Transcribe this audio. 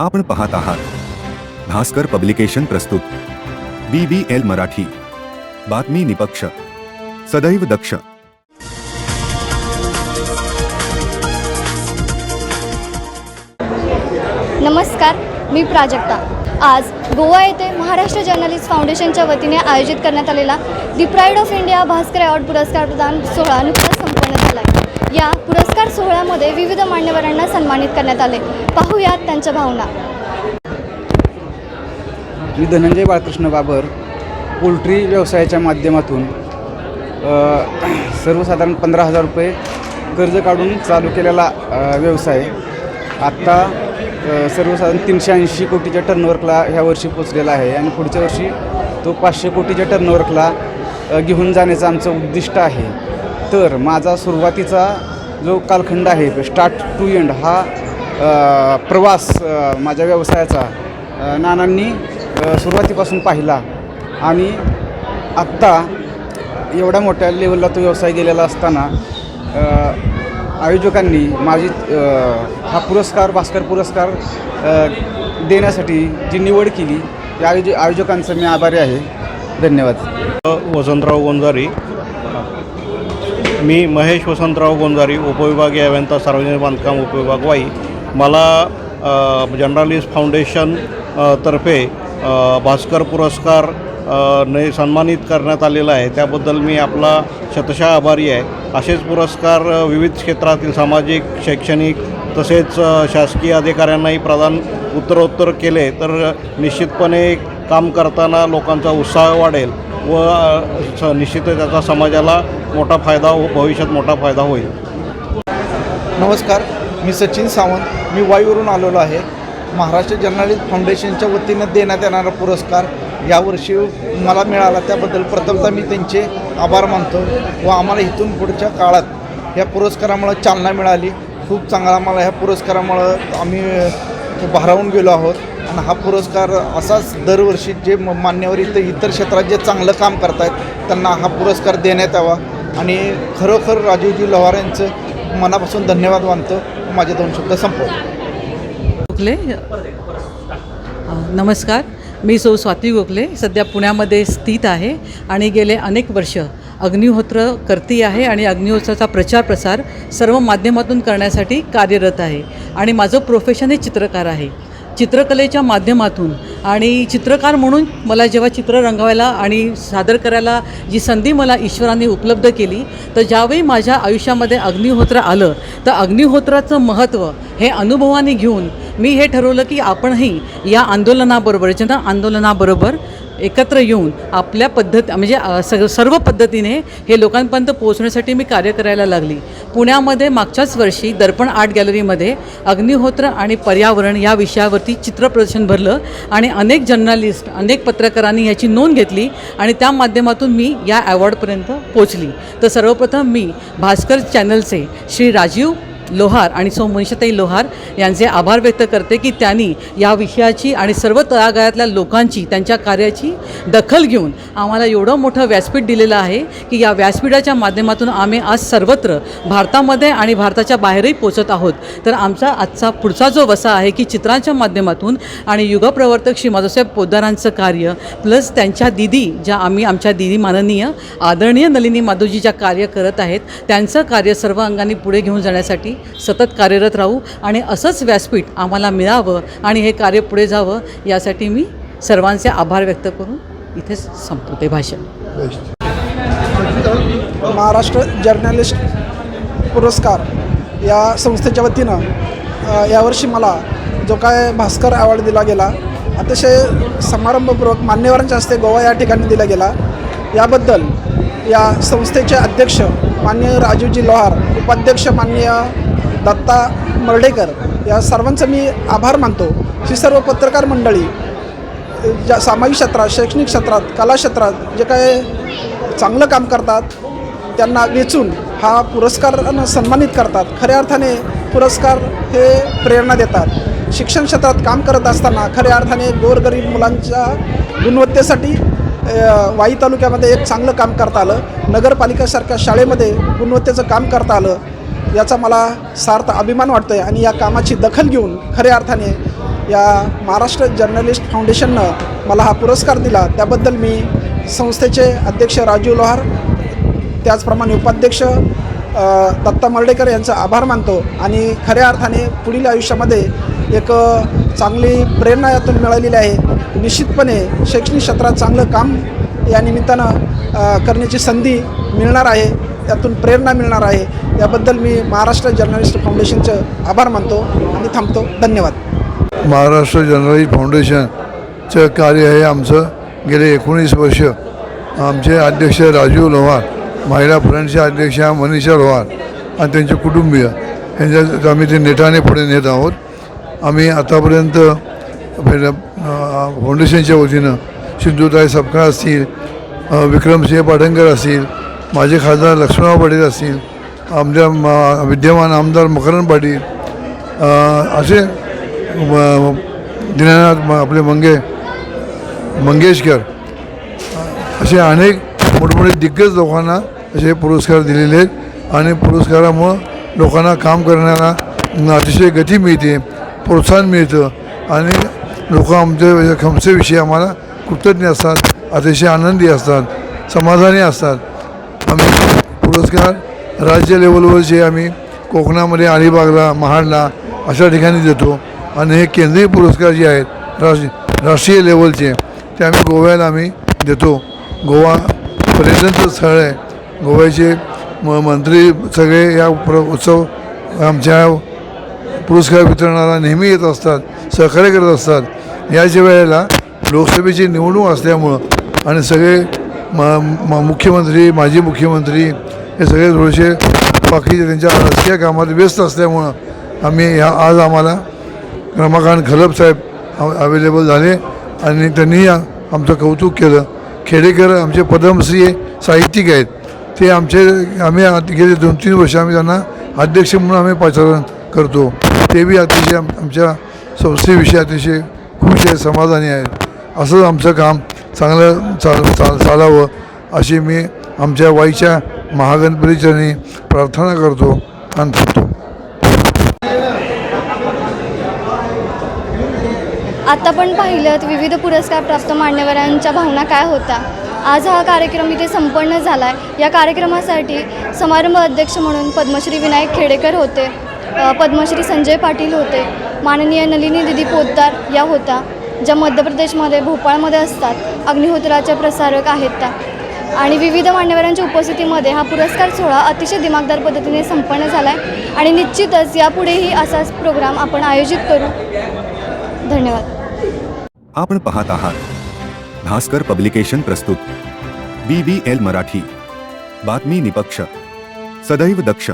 आपण पाहत आहात. भास्कर पब्लिकेशन प्रस्तुत. B B L Marathi. बातमी निपक्ष. सदैव दक्ष. नमस्कार मी प्राजक्ता. आज गोवा येथे महाराष्ट्र जर्नलिस्ट फाउंडेशनच्या वतीने आयोजित करण्यात आलेला the pride of India Bhaskar award पुरस्कार प्रदान सोहळा नुकताच संपन्न झाला आहे. या पुरस्कार सोहळ्यामध्ये विविध मान्यवरांना सन्मानित करण्यात आले. पाहूयात त्यांच्या भावना. मी धनंजय बाळकृष्ण बाबर पोल्ट्री व्यवसायाच्या माध्यमातून सर्वसाधारण पंधरा हजार रुपये कर्ज काढून चालू केलेला व्यवसाय. आत्ता सर्वसाधारण तीनशे ऐंशी कोटीच्या टर्नवर्कला ह्या वर्षी पोचलेला आहे आणि पुढच्या वर्षी तो पाचशे कोटीच्या टर्नवर्कला घेऊन जाण्याचं आमचं उद्दिष्ट आहे. तर माझा सुरुवातीचा जो कालखंड आहे स्टार्ट टू एंड हा प्रवास माझ्या व्यवसायाचा नानांनी सुरुवातीपासून पाहिला. आणि आत्ता एवढ्या मोठ्या लेवलला तो व्यवसाय गेलेला असताना आयोजकांनी माझी हा पुरस्कार भास्कर पुरस्कार देण्यासाठी जी निवड केली त्या आयोज आयोजकांचं मी आभारी आहे. धन्यवाद. वसंतराव गोंजारी मी महेश वसंतराव गोंजारी उपविभागीय अभियंता सार्वजनिक बांधकाम उपविभाग वाई. मला अ, जर्नलिस्ट फाउंडेशन तर्फे भास्कर पुरस्कार ने सन्मानित करण्यात आलेला आहे. त्याबद्दल मी आपला शतशः आभारी आहे. असेच पुरस्कार विविध क्षेत्रातील सामाजिक शैक्षणिक तसेच शासकीय अधिकाऱ्यांनाही प्रदान उत्तरोत्तर केले. तर निश्चितपणे काम करताना लोकांचा उत्साह वाढेल. व स- निश्चितच त्याचा समाजाला मोठा फायदा हो, भविष्यात मोठा फायदा होईल. नमस्कार मी सचिन सावंत. मी वाईवरून आलेलो आहे. महाराष्ट्र जर्नलिस्ट फाउंडेशनच्या वतीनं देण्यात येणारा पुरस्कार यावर्षी मला मिळाला. त्याबद्दल प्रथमतः मी त्यांचे आभार मानतो व आम्हाला इथून पुढच्या काळात या पुरस्कारामुळं चालना मिळाली. खूप चांगला मला ह्या पुरस्कारामुळं आम्ही भारावून गेलो आहोत. आणि हा पुरस्कार असाच दरवर्षी जे म- मान्यवर इथं इतर क्षेत्रात जे चांगलं काम करतायत त्यांना हा पुरस्कार देण्यात यावा. आणि खरोखर राजीवजी लव्हार यांचं मनापासून धन्यवाद मानतो. माझे दोन शब्द संपवले गोखले नमस्कार. मी सौ स्वाती गोखले सध्या पुण्यामध्ये स्थित आहे आणि गेले अनेक वर्ष अग्निहोत्र करती आहे आणि अग्निहोत्राचा प्रचार प्रसार सर्व माध्यमातून करण्यासाठी कार्यरत आहे. आणि माझं प्रोफेशन हे चित्रकार आहे. चित्रकलेच्या माध्यमातून आणि चित्रकार म्हणून मला जेव्हा चित्र रंगवायला आणि सादर करायला जी संधी मला ईश्वराने उपलब्ध केली तर ज्यावेळी माझ्या आयुष्यामध्ये अग्निहोत्र आलं तर अग्निहोत्राचं महत्त्व हे अनुभवाने घेऊन मी हे ठरवलं की आपणही या आंदोलनाबरोबर जन आंदोलनाबरोबर एकत्र येऊन आपल्या पद्धत म्हणजे सग सर्व पद्धतीने हे लोकांपर्यंत पोहोचण्यासाठी मी कार्य करायला लागली. पुण्यामध्ये मागच्याच वर्षी दर्पण आर्ट गॅलरीमध्ये अग्निहोत्र आणि पर्यावरण या विषयावरती चित्र प्रदर्शन भरलं आणि अनेक जर्नलिस्ट अनेक पत्रकारांनी याची नोंद घेतली आणि त्या माध्यमातून मी या अवॉर्डपर्यंत पोचली तर सर्वप्रथम मी भास्कर चॅनलचे श्री राजीव लोहार आणि सौ मनीषाताई लोहार यांचे आभार व्यक्त करते की त्यांनी या विषयाची आणि सर्व तळागाळातल्या लोकांची त्यांच्या कार्याची दखल घेऊन आम्हाला एवढं मोठं व्यासपीठ दिलेलं आहे की या व्यासपीठाच्या माध्यमातून आम्ही आज सर्वत्र भारतामध्ये आणि भारताच्या बाहेरही पोचत आहोत. तर आमचा आजचा पुढचा जो वसा आहे की चित्रांच्या माध्यमातून आणि युगप्रवर्तक श्री माधवसाहेब पोद्दारांचं कार्य प्लस त्यांच्या दिदी ज्या आम्ही आमच्या दिदी माननीय आदरणीय नलिनी माधवजी ज्या कार्य करत आहेत त्यांचं कार्य सर्व अंगाने पुढे घेऊन जाण्यासाठी सतत कार्यरत राहू आणि असंच व्यासपीठ आम्हाला मिळावं आणि हे कार्य पुढे जावं यासाठी मी सर्वांचे आभार व्यक्त करून इथेच संपवते भाषण. महाराष्ट्र जर्नलिस्ट पुरस्कार या संस्थेच्या वतीनं यावर्षी मला जो काय भास्कर अवॉर्ड दिला गेला अतिशय समारंभपूर्वक मान्यवरांच्या हस्ते गोवा या ठिकाणी दिला गेला. याबद्दल या संस्थेचे अध्यक्ष मान्य राजीवजी लोहार उपाध्यक्ष माननीय दत्ता मर्डेकर या सर्वांचं मी आभार मानतो. ही सर्व पत्रकार मंडळी ज्या सामाजिक क्षेत्रात शैक्षणिक क्षेत्रात कला क्षेत्रात जे काय चांगलं काम करतात त्यांना वेचून हा पुरस्कारानं सन्मानित करतात. खऱ्या अर्थाने पुरस्कार हे प्रेरणा देतात. शिक्षण क्षेत्रात काम करत असताना खऱ्या अर्थाने गोरगरीब मुलांच्या गुणवत्तेसाठी वाई तालुक्यामध्ये एक चांगलं काम करता आलं. नगरपालिकासारख्या शाळेमध्ये गुणवत्तेचं काम करता आलं. याचा मला सार्थ अभिमान वाटतो आहे आणि या कामाची दखल घेऊन खऱ्या अर्थाने या महाराष्ट्र जर्नलिस्ट फाउंडेशननं मला हा पुरस्कार दिला. त्याबद्दल मी संस्थेचे अध्यक्ष राजू लोहार त्याचप्रमाणे उपाध्यक्ष दत्ता मर्डेकर यांचा आभार मानतो आणि खऱ्या अर्थाने पुढील आयुष्यामध्ये एक चांगली प्रेरणा यातून मिळालेली आहे. निश्चितपणे शैक्षणिक क्षेत्रात चांगलं काम या निमित्तानं करण्याची संधी मिळणार आहे. त्यातून प्रेरणा मिळणार आहे. याबद्दल मी महाराष्ट्र जर्नलिस्ट फाउंडेशनचं आभार मानतो आणि थांबतो. धन्यवाद. महाराष्ट्र जर्नलिस्ट फाउंडेशनचं कार्य हे आमचं. गेले एकोणीस वर्ष आमचे अध्यक्ष राजीव लोहार महिला फ्रंटचे अध्यक्ष मनीषा लोहार आणि त्यांचे कुटुंबीय यांच्या आम्ही ते नेटाने पुढे नेत आहोत. आम्ही आतापर्यंत फाउंडेशनच्या वतीनं सिंधुताई सपकाळ असतील विक्रमसिंह पाटणकर असतील माझे खासदार लक्ष्मणराव पाटील असतील आमच्या म- विद्यमान आमदार मकरंद पाटील असे म- म- आपले मंगे मंगेशकर असे अनेक मोठमोठे दिग्गज लोकांना असे पुरस्कार दिलेले आहेत आणि पुरस्कारामुळं लोकांना काम करण्याला अतिशय गती मिळते प्रोत्साहन मिळतं आणि लोक आमच्या खमसेविषयी आम्हाला कृतज्ञ असतात अतिशय आनंदी असतात समाधानी असतात. आम्ही पुरस्कार राज्य लेवलवरचे आम्ही कोकणामध्ये अलिबागला महाडला अशा ठिकाणी देतो. आणि हे केंद्रीय पुरस्कार जे आहेत राष्ट्रीय राष्ट्रीय लेवलचे ते आम्ही गोव्याला आम्ही देतो. गोवा पर्यटनचं स्थळ आहे. गोव्याचे म मंत्री सगळे या प्र उत्सव आमच्या पुरस्कार वितरणाला नेहमी येत असतात सहकार्य करत असतात. याच्या वेळेला लोकसभेची निवडणूक असल्यामुळं आणि सगळे म म मुख्यमंत्री माजी मुख्यमंत्री हे सगळे थोडेसे बाकीचे त्यांच्या राजकीय कामात व्यस्त असल्यामुळं आम्ही ह्या आज आम्हाला रमाकांत खलप साहेब अवेलेबल झाले आणि त्यांनी आमचं कौतुक केलं. खेडेकर आमचे पद्मश्री साहित्यिक आहेत. ते आमचे आम्ही गेले दोन तीन वर्ष आम्ही त्यांना अध्यक्ष म्हणून आम्ही पाचारण करतो. ते बी अतिशय आम- आमच्या संस्थेविषयी अतिशय खुश आहेत समाधानी आहेत. असंच आमचं काम चांगलं चाल चाल चालावं अशी मी आमच्या वाईच्या महागणपतीचरणी प्रार्थना करतो आणि थांबतो. आता पण पाहिलं विविध पुरस्कार प्राप्त मान्यवरांच्या भावना काय होत्या? आज हा कार्यक्रम इथे संपन्न झाला आहे या कार्यक्रमासाठी समारंभ अध्यक्ष म्हणून पद्मश्री विनायक खेडेकर होते. पद्मश्री संजय पाटील होते. माननीय नलिनी दिदी पोद्दार या होत्या. ज्या मध्य प्रदेशमध्ये भोपाळमध्ये असतात अग्निहोत्राच्या प्रसारक आहेत त्या. आणि विविध मान्यवरांच्या उपस्थितीमध्ये हा पुरस्कार सोहळा अतिशय दिमागदार पद्धतीने संपन्न झाला आहे आणि निश्चितच यापुढेही असाच प्रोग्राम आपण आयोजित करू. धन्यवाद. आपण पाहत आहात. भास्कर पब्लिकेशन प्रस्तुत. B B L Marathi. बातमी निपक्ष. सदैव दक्ष.